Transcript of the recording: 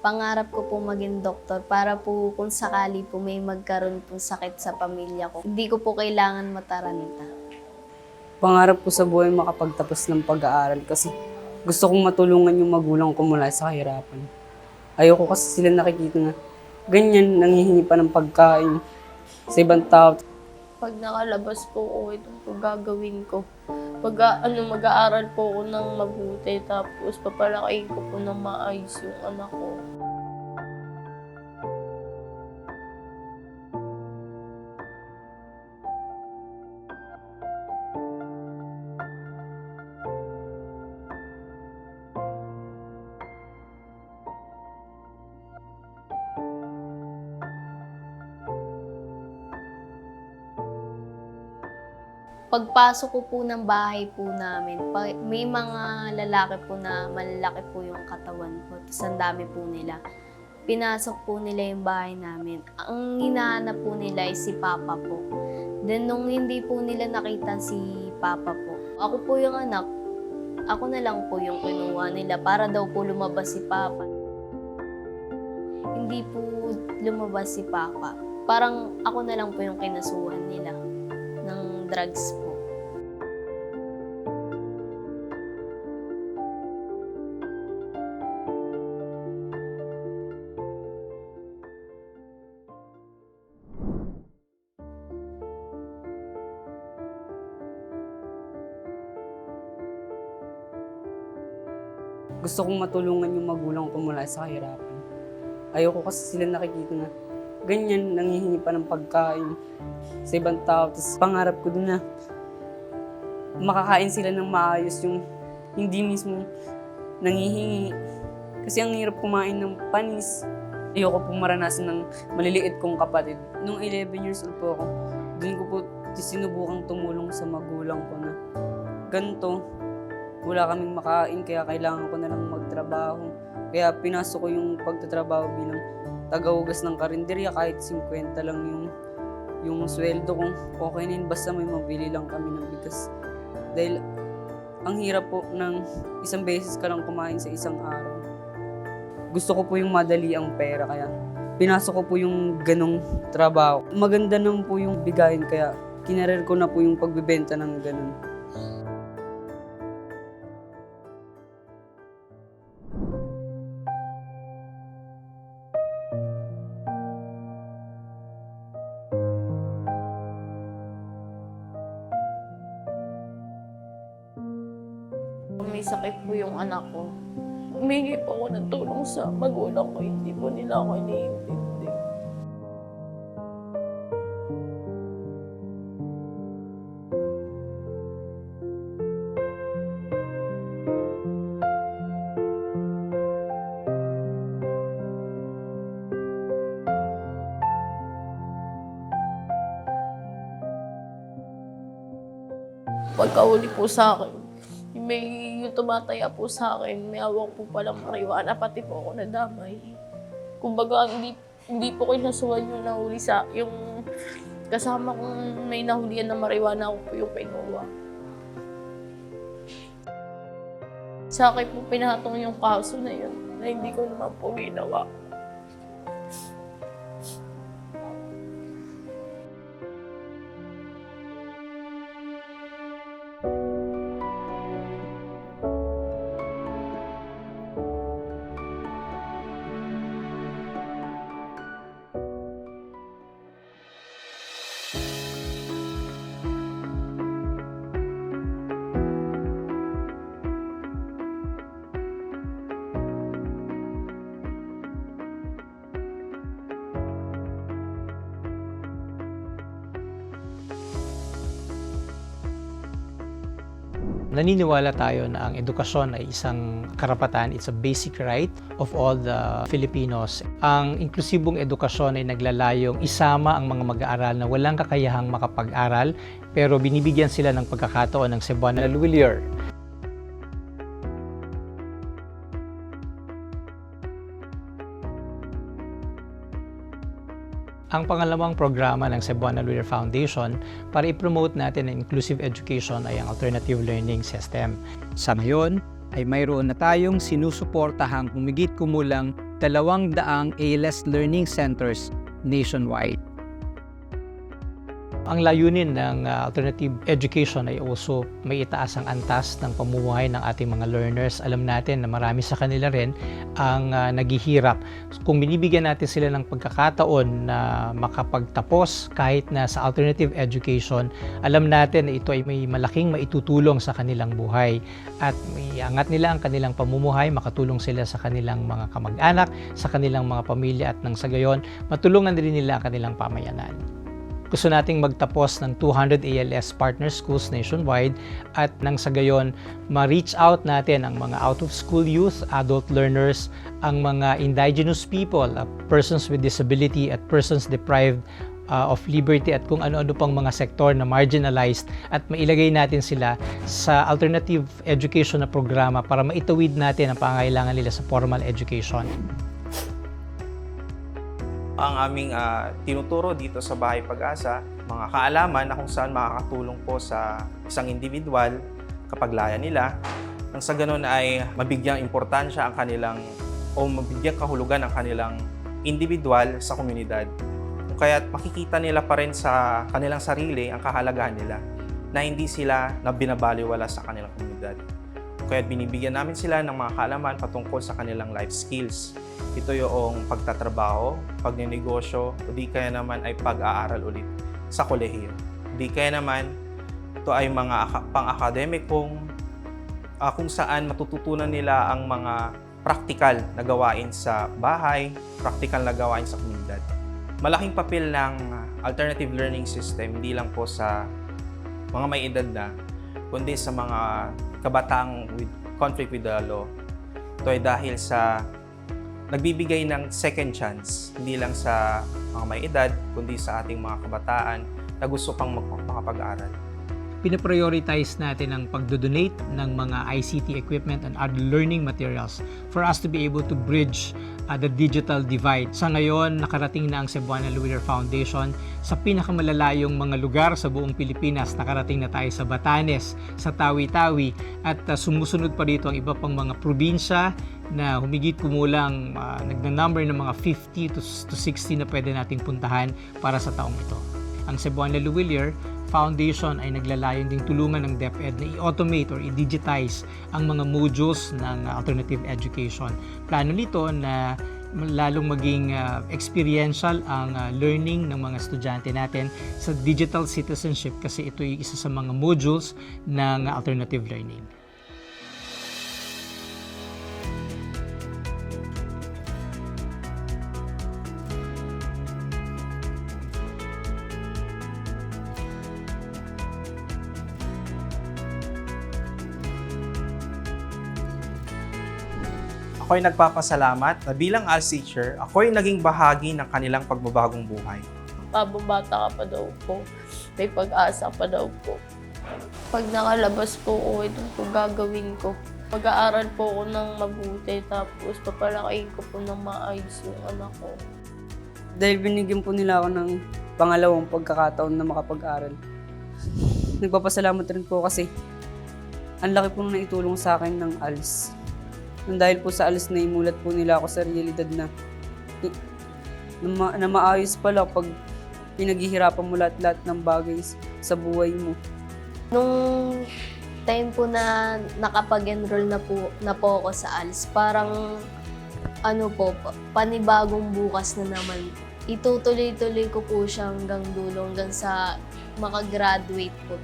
Pangarap ko po maging doktor para po kung sakali po may magkaroon po sakit sa pamilya ko, hindi ko po kailangan mataranta. Pangarap ko sa buhay makapagtapos ng pag-aaral kasi gusto kong matulungan yung magulang ko mula sa kahirapan. Ayoko kasi sila nakikita na ganyan, nangihingi pa ng pagkain sa ibang tao. Pag nakalabas po ako, ito po gagawin ko. Pag ano, mag-aaral po ako ng mabuti, tapos papalakihin ko po ng maayos yung anak ko. Pagpasok ko po ng bahay po namin, may mga lalaki po na malalaki po yung katawan ko. Tapos ang dami po nila. Pinasok po nila yung bahay namin. Ang hinahanap po nila ay si Papa po. Then nung hindi po nila nakita si Papa po, ako po yung anak, ako na lang po yung kinuha nila para daw po lumabas si Papa. Hindi po lumabas si Papa. Parang ako na lang po yung kinasuhan nila drugs po. Gusto kong matulungan yung magulang ko mula sa kahirapan. Ayoko kasi sila nakikita na ganyan, nangihingi pa ng pagkain sa ibang tao. Tapos pangarap ko dun na makakain sila ng maayos yung hindi mismo nangihingi. Kasi ang hirap kumain ng panis. Ayoko pong maranasan ng maliliit kong kapatid. Nung 11 years old po ako, dun ko po sinubukang tumulong sa magulang ko na ganito, wala kaming makain kaya kailangan ko na lang magtrabaho. Kaya pinasok ko yung pagtatrabaho bilang tagaugas ng karinderya kahit 50 lang yung yung sweldo ko. Okay na yun, basta may mabili lang kami ng bigas. Dahil ang hirap po ng isang beses ka lang kumain sa isang araw. Gusto ko po yung madali ang pera kaya pinasok ko po yung ganong trabaho. Maganda naman po yung bigayin kaya kinarer ko na po yung pagbebenta ng ganon. May sakit po yung anak ko. Humingi po ako ng tulong sa magulang ko, hindi po nila ako iniintindi. Pagkahuli po sa akin, may yung tumataya po sa akin, may awang po palang mariwana, pati po ako nadamay. Kumbaga, hindi, hindi po kinasuhan yung nahuli sa, yung kasama kong may nahulihan na mariwana ako po yung pinuha. Sa akin po pinahatong yung kaso na yun, na hindi ko naman po ginawa. Naniniwala tayo na ang edukasyon ay isang karapatan, it's a basic right of all the Filipinos. Ang inklusibong edukasyon ay naglalayong isama ang mga mag-aaral na walang kakayahang makapag-aral pero binibigyan sila ng pagkakataon ng Cebuana Luwilier. Ang pangalawang programa ng Cebuana Luwilier Foundation para i-promote natin ang inclusive education ay ang alternative learning system. Sa ngayon ay mayroon na tayong sinusuportahang humigit kumulang dalawang daang ALS Learning Centers nationwide. Ang layunin ng uh, alternative education ay also may itaas ang antas ng pamumuhay ng ating mga learners. Alam natin na marami sa kanila rin ang uh, naghihirap. Kung binibigyan natin sila ng pagkakataon na makapagtapos kahit na sa alternative education, alam natin na ito ay may malaking maitutulong sa kanilang buhay at may angat nila ang kanilang pamumuhay, makatulong sila sa kanilang mga kamag-anak, sa kanilang mga pamilya at nang sa gayon, matulungan din nila ang kanilang pamayanan. Gusto nating magtapos ng 200 ALS partner schools nationwide at nang sa gayon, ma-reach out natin ang mga out-of-school youth, adult learners, ang mga indigenous people, uh, persons with disability at persons deprived uh, of liberty at kung ano-ano pang mga sektor na marginalized at mailagay natin sila sa alternative education na programa para maitawid natin ang pangailangan nila sa formal education. Ang aming ah, tinuturo dito sa Bahay Pag-asa, mga kaalaman na kung saan makakatulong po sa isang individual kapag laya nila. Nang sa ganun ay mabigyang importansya ang kanilang o mabigyang kahulugan ang kanilang individual sa komunidad. Kaya makikita nila pa rin sa kanilang sarili ang kahalagahan nila na hindi sila na binabaliwala sa kanilang komunidad. Kaya binibigyan namin sila ng mga kaalaman patungkol sa kanilang life skills. Ito yung pagtatrabaho, pagninegosyo, o di kaya naman ay pag-aaral ulit sa kolehiyo. Di kaya naman, ito ay mga aka- pang-akademikong ah, kung saan matututunan nila ang mga praktikal na gawain sa bahay, praktikal na gawain sa komunidad. Malaking papel ng alternative learning system, hindi lang po sa mga may edad na, kundi sa mga kabataang with conflict with the law. Ito ay dahil sa nagbibigay ng second chance, hindi lang sa mga may edad, kundi sa ating mga kabataan na gusto pang makapag-aral. Pinaprioritize natin ang pagdodonate ng mga ICT equipment and other learning materials for us to be able to bridge uh, the digital divide. Sa ngayon, nakarating na ang Cebuana Luwir Foundation sa pinakamalalayong mga lugar sa buong Pilipinas. Nakarating na tayo sa Batanes, sa Tawi-Tawi at uh, sumusunod pa dito ang iba pang mga probinsya na humigit kumulang uh, nagna-number ng mga 50 to, to 60 na pwede nating puntahan para sa taong ito. Ang Cebuana Luwilier Foundation ay naglalayong ding tulungan ng DepEd na i-automate or i-digitize ang mga modules ng uh, alternative education. Plano nito na lalong maging uh, experiential ang uh, learning ng mga estudyante natin sa digital citizenship kasi ito ay isa sa mga modules ng uh, alternative learning. Ako'y nagpapasalamat na bilang ALS teacher, ako'y naging bahagi ng kanilang pagbabagong buhay. Habang bata ka pa daw po, may pag-asa pa daw po. Pag nakalabas po ako, ito po gagawin ko. Pag-aaral po ako ng mabuti, tapos papalakihin ko po ng maayos yung anak ko. Dahil binigyan po nila ako ng pangalawang pagkakataon na makapag-aral. Nagpapasalamat rin po kasi ang laki po nung naitulong sa akin ng ALS. Nang dahil po sa ALS na imulat po nila ako sa realidad na, na, ma- na maayos pala pag pinaghihirapan mo lahat-lahat ng bagay sa buhay mo. Nung time po na nakapag-enroll na po, na po ako sa ALS, parang ano po, pa- panibagong bukas na naman. Itutuloy-tuloy ko po siya hanggang dulo, hanggang sa makagraduate po.